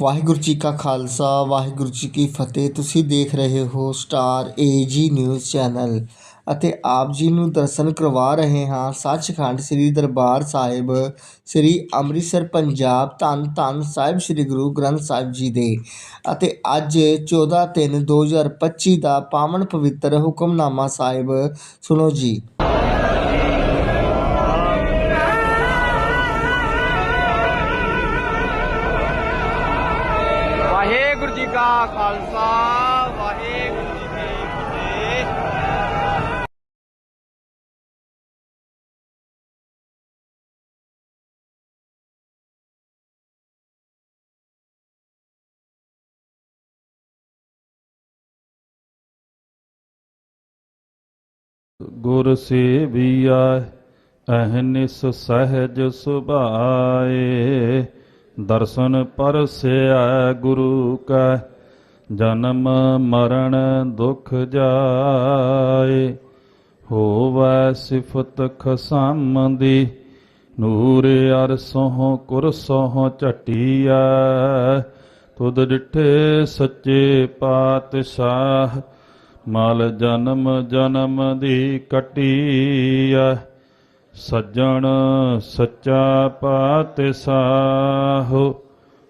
ਵਾਹਿਗੁਰੂ ਜੀ ਕਾ ਖਾਲਸਾ, ਵਾਹਿਗੁਰੂ ਜੀ ਕੀ ਫਤਿਹ। ਤੁਸੀਂ ਦੇਖ ਰਹੇ ਹੋ ਸਟਾਰ ਏਜੀ ਨਿਊਜ਼ ਚੈਨਲ ਅਤੇ ਆਪ ਜੀ ਨੂੰ ਦਰਸ਼ਨ ਕਰਵਾ ਰਹੇ ਹਾਂ ਸੱਚਖੰਡ ਸ੍ਰੀ ਦਰਬਾਰ ਸਾਹਿਬ, ਸ੍ਰੀ ਅੰਮ੍ਰਿਤਸਰ, ਪੰਜਾਬ ਧੰਨ ਧੰਨ ਸਾਹਿਬ, ਸ੍ਰੀ ਗੁਰੂ ਗ੍ਰੰਥ ਸਾਹਿਬ ਜੀ ਦੇ। ਅਤੇ ਅੱਜ 14 ਤਿੰਨ 2025 ਦਾ ਪਾਵਨ ਪਵਿੱਤਰ ਹੁਕਮਨਾਮਾ ਸਾਹਿਬ, ਸੁਣੋ ਜੀ। ਵਾਹਿਗੁਰੂ ਜੀ ਕਾ ਖਾਲਸਾ, ਵਾਹਿਗੁਰੂ ਜੀ ਕੀ ਫਤਿਹ। ਗੁਰ ਸੇਵੀਆ ਅਹਨਿਸ ਸਹਿਜ ਸੁਭਾਏ। ਦਰਸ਼ਨ ਪਰਸਿਆ ਗੁਰੂ ਕਾ ਜਨਮ ਮਰਨ ਦੁਖ ਜਾਏ, ਹੋਵੈ ਸਿਫਤ ਖਸਮ ਦੀ ਨੂਰ ਅਰਸੋਂ ਕੁਰਸੋਂ ਝਟੀਐ, ਤੁਧ ਡਿਠੇ ਸੱਚੇ ਪਾਤਸ਼ਾਹ, ਮਲ ਜਨਮ ਜਨਮ ਦੀ ਕਟੀਐ, ਸੱਜਣ ਸੱਚਾ ਪਾਤਸ਼ਾਹ।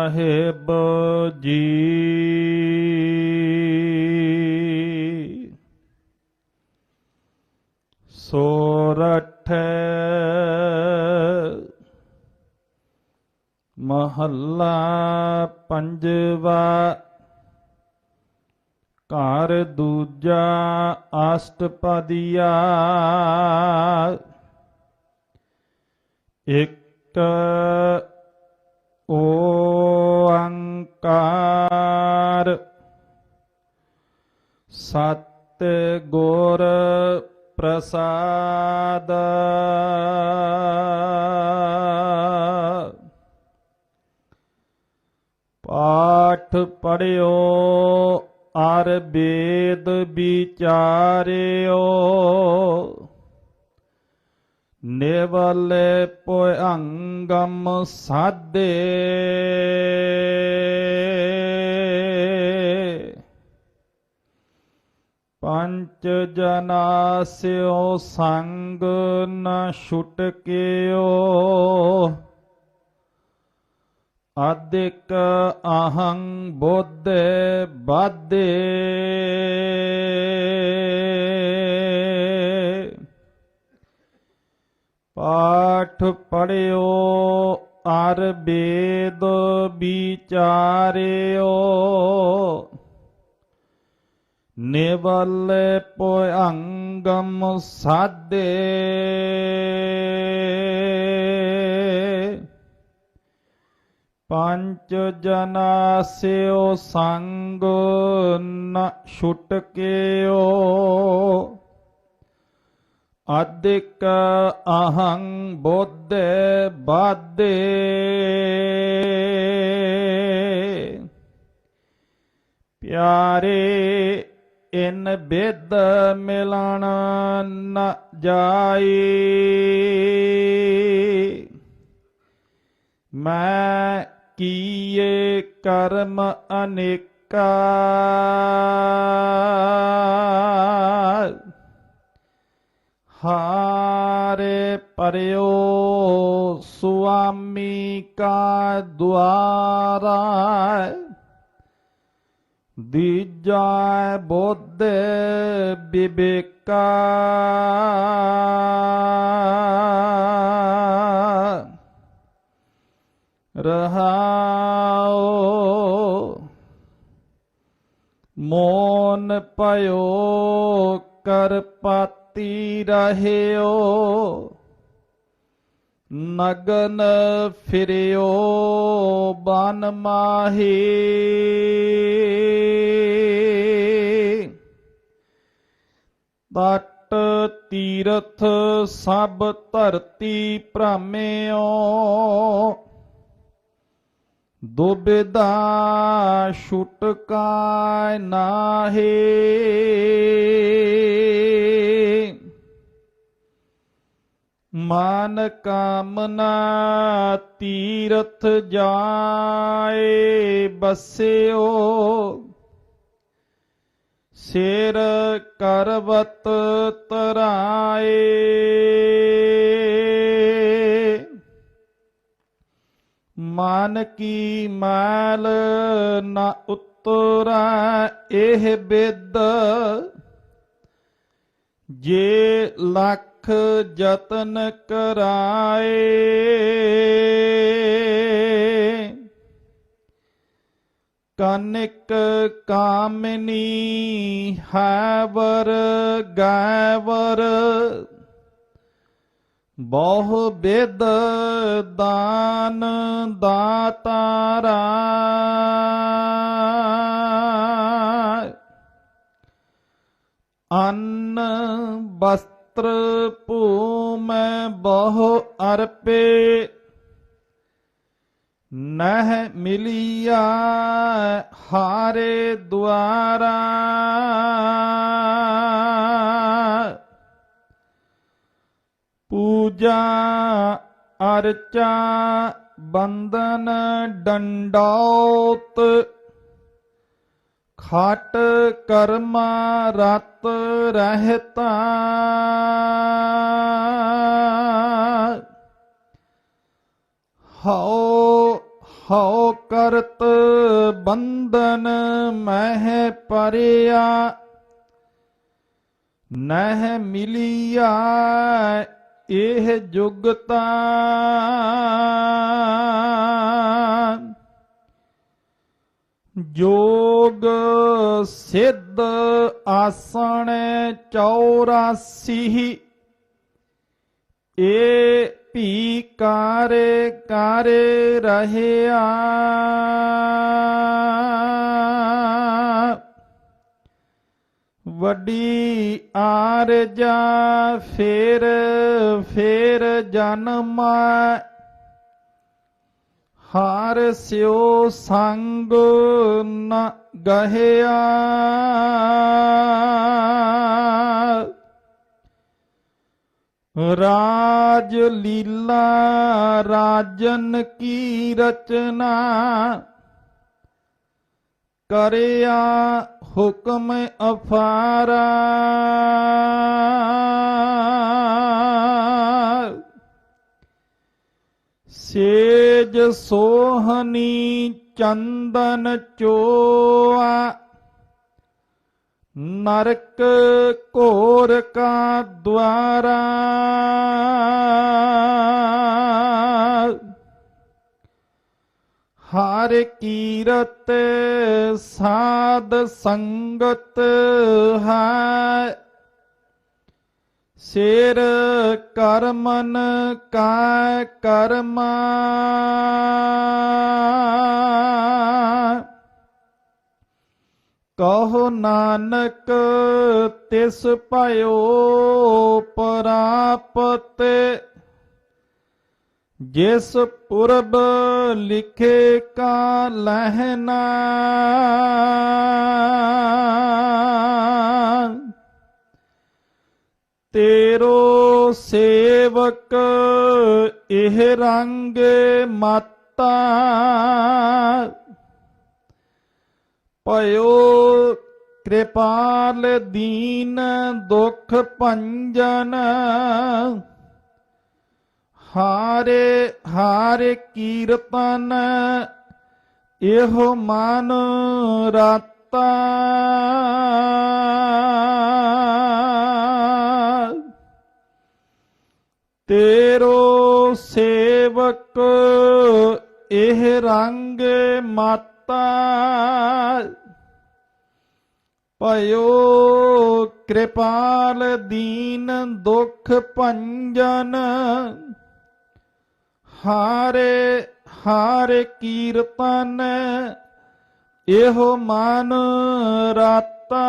ਸਾਹਿਬ ਜੀ ਸੋਰਠ ਮਹੱਲਾ ਪੰਜਵਾ ਘਰ ਦੂਜਾ ਅਸ਼ਟਪਦੀਆ ਇੱਕ ਓੰਕਾਰ ਸਤ ਗੁਰ ਪ੍ਰਸਾਦ। ਪਾਠ ਪੜਿਓ ਅਰ ਬੇਦ ਵਿਚਾਰਿਓ। ਨੇਵਲੇ ਪੁਅੰਗਮ ਸਾਦੇ ਪੰਚ ਜਨਾਸਿਓ ਸੰਗ ਨ ਛੁਟਕਿਓ ਆਦਿਕ ਅਹੰ ਬੁੱਧ ਬਾਦੇ ਪਾਠ ਪੜਿਓ ਅਰ ਬੇਦ ਵਿਚਾਰਿਓ। ਨਿਵਲ ਅੰਗਮ ਸਾਦੇ ਪੰਚ ਜਨਾਸਿਓ ਸੰਗ ਨ ਛੁਟਕਿਓ। අද්දෙක්ක අහං බොද්ධ බද්දේ प्यारे इन बेद मिलान न जाई मैं किए कर्म अनेका ਅਨੇਕਾ ਹਾਰੇ ਪਰਿਓ ਸੁਆਮੀ ਕਾ ਦੁਆਰਾ ਦੀਜੈ ਬੋਧ ਬਿਬੇਕਾ ਰਹਾਉ ਮੋਨ ਪਇਓ ਕਰਪਾਤੀ ਰਹਿਓ ਨਗਨ ਫਿਰਿਓ ਬਨ ਮਾਹੀ ਤਟ ਤੀਰਥ ਸਭ ਧਰਤੀ ਭ੍ਰਮਿਓ ਦੁਬਿਧਾ ਛੁਟਕਾ ਨਾਹੀ ਮਨ ਕਾਮਨਾ ਤੀਰਥ ਜਾਏ ਬਸਿਓ, ਸਿਰ ਕਰਵਤ ਤਰਾਏ। ਮਨ ਕੀ ਮੈਲ ਨਾ ਉਤਰੈ, ਇਹ ਬਿਦ ਜੇ ਲੱਖ ਯਤਨ ਕਰਾਏ। ਕਨਿਕ ਕਾਮਨੀ ਹੈ ਵਰ ਗੈਵਰ। ਬਹੁ ਬਿਦ ਦਾਨ ਦਾਤਾਰਾ। ਅੰਨ ਵਸਤਰ ਭੂਮੈ ਬਹੁ ਅਰਪੇ। ਨਹਿ ਮਿਲਿਆ ਹਾਰੇ ਦੁਆਰਾ। ਪੂਜਾ ਅਰਚਾ ਬੰਦਨ ਡੰਡੌਤ ਖਟ ਕਰਮਾ ਰਤ ਰਹਿਤਾ। ਹਉ ਹਉ ਕਰਤ ਬੰਦਨ ਮਹਿ ਪਰਿਆ। ਨਹਿ ਮਿਲਿਆ ਇਹ ਜੁਗਤਾ। ਜੋਗ ਸਿੱਧ ਆਸਣ 84 ਏ ਭੀ ਕਾਰੇ ਕਾਰੇ ਰਹਿਆ। ਵੱਡੀ ਆਰਜਾ ਫੇਰ ਫੇਰ ਜਨਮ ਹਾਰ ਸਿਓ ਸੰਗ ਨ ਗਹਿਆ। ਰਾਜ ਲੀਲਾ ਰਾਜਨ ਕੀ ਰਚਨਾ। ਕਰਿਆ ਹੁਕਮ ਅਫਾਰਾ। ਸੇਜ ਸੋਹਣੀ ਚੰਦਨ ਚੋਆ ਨਰਕ ਘੋਰ ਕਾ ਦੁਆਰਾ। ਹਰ ਕੀਰਤ ਸਾਧ ਸੰਗਤ ਹੈ। ਸਿਰ ਕਰਮਨ ਕਾ ਕਰਮਾ। ਕਹੋ ਨਾਨਕ ਤਿਸ ਭਇਓ ਪ੍ਰਾਪਤ ਜਿਸ ਪੁਰਬ ਲਿਖੇ ਕਾ ਲਹਿਨਾ। ਤੇਰੋ ਸੇਵਕ ਇਹ ਰੰਗ ਮਾਤਾ। ਭਇਓ ਕਿਰਪਾਲ ਦੀਨ ਦੁਖ ਭੰਜਨ। ਹਾਰੇ ਹਾਰੇ ਕੀਰਤਨ ਇਹੋ ਮਨ ਰਾਤਾ। ਤੇਰੋ ਸੇਵਕ ਇਹ ਰੰਗ ਮਾਤਾ ਭਇਓ ਕਿਰਪਾਲ ਦੀਨ ਦੁਖ ਭੰਜਨ ਹਾਰੇ ਹਾਰੇ ਕੀਰਤਨ ਇਹੋ ਮਨ ਰਾਤਾ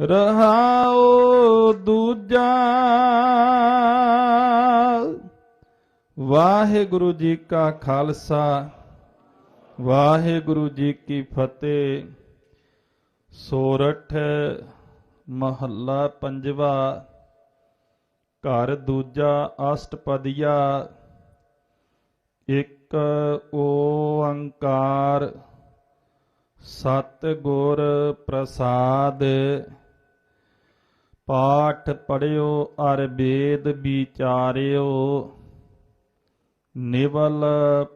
ਰਹਾਉ ਦੂਜਾ। ਵਾਹਿਗੁਰੂ ਜੀ ਕਾ ਖਾਲਸਾ, ਵਾਹਿਗੁਰੂ ਜੀ ਕੀ ਫਤਿਹ। ਸੋਰਠ ਮਹੱਲਾ ਪੰਜਵਾ। ਘਰ ਦੂਜਾ ਅਸ਼ਟਪਦੀਆ। ਇੱਕ ਓੰਕਾਰ ਸਤ ਗੁਰ ਪ੍ਰਸਾਦ। ਪਾਠ ਪੜਿਓ, ਅਰ ਵੇਦ ਵਿਚਾਰਿਓ। ਨਿਵਲ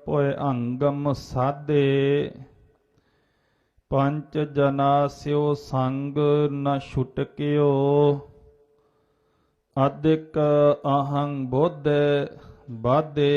ਭੋਇ ਅੰਗਮ ਸਾਧੇ। ਪੰਚ ਜਨਾ ਸਿਓ ਸੰਗ ਨ ਛੁਟਕਿਓ। ਅਦਿਕ ਅਹੰ ਬੁੱਧ ਬਾਦੇ